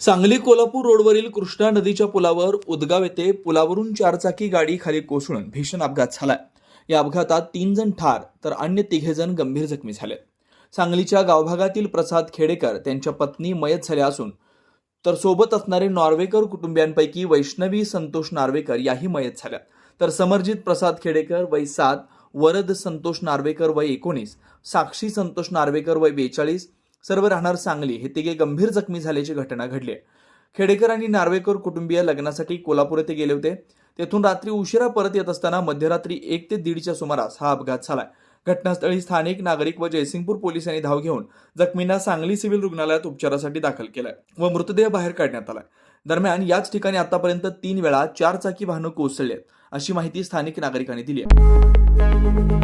सांगली कोल्हापूर रोडवरील कृष्णा नदीच्या पुलावर उदगाव येथे पुलावरून चारचाकी गाडी खाली कोसळून भीषण अपघात झालाय. या अपघातात तीन जण ठार तर अन्य तिघे जण गंभीर जखमी झाले. सांगलीच्या गावभागातील प्रसाद खेडेकर त्यांच्या पत्नी मयत झाल्या असून तर सोबत असणारे नॉर्वेकर कुटुंबियांपैकी वैष्णवी संतोष नार्वेकर याही मयत झाल्या. तर समरजित प्रसाद खेडेकर वय सात वरद संतोष नार्वेकर वय एकोणीस साक्षी संतोष नार्वेकर वय बेचाळीस सर्व राहणार सांगली हे तिघे गंभीर जखमी झाल्याची घटना घडली आहे. खेडेकर आणि नार्वेकर कुटुंबीय लग्नासाठी कोल्हापूर येथे गेले होते. तेथून रात्री उशिरा परत येत असताना मध्यरात्री एक ते दीडच्या सुमारास हा अपघात झालाय. घटनास्थळी स्थानिक नागरिक व जयसिंगपूर पोलिसांनी धाव घेऊन जखमींना सांगली सिव्हिल रुग्णालयात उपचारासाठी दाखल केलाय व मृतदेह बाहेर काढण्यात आलाय. दरम्यान याच ठिकाणी आतापर्यंत तीन वेळा चार चाकी वाहनं कोसळली आहेत अशी माहिती स्थानिक नागरिकांनी दिली आहे.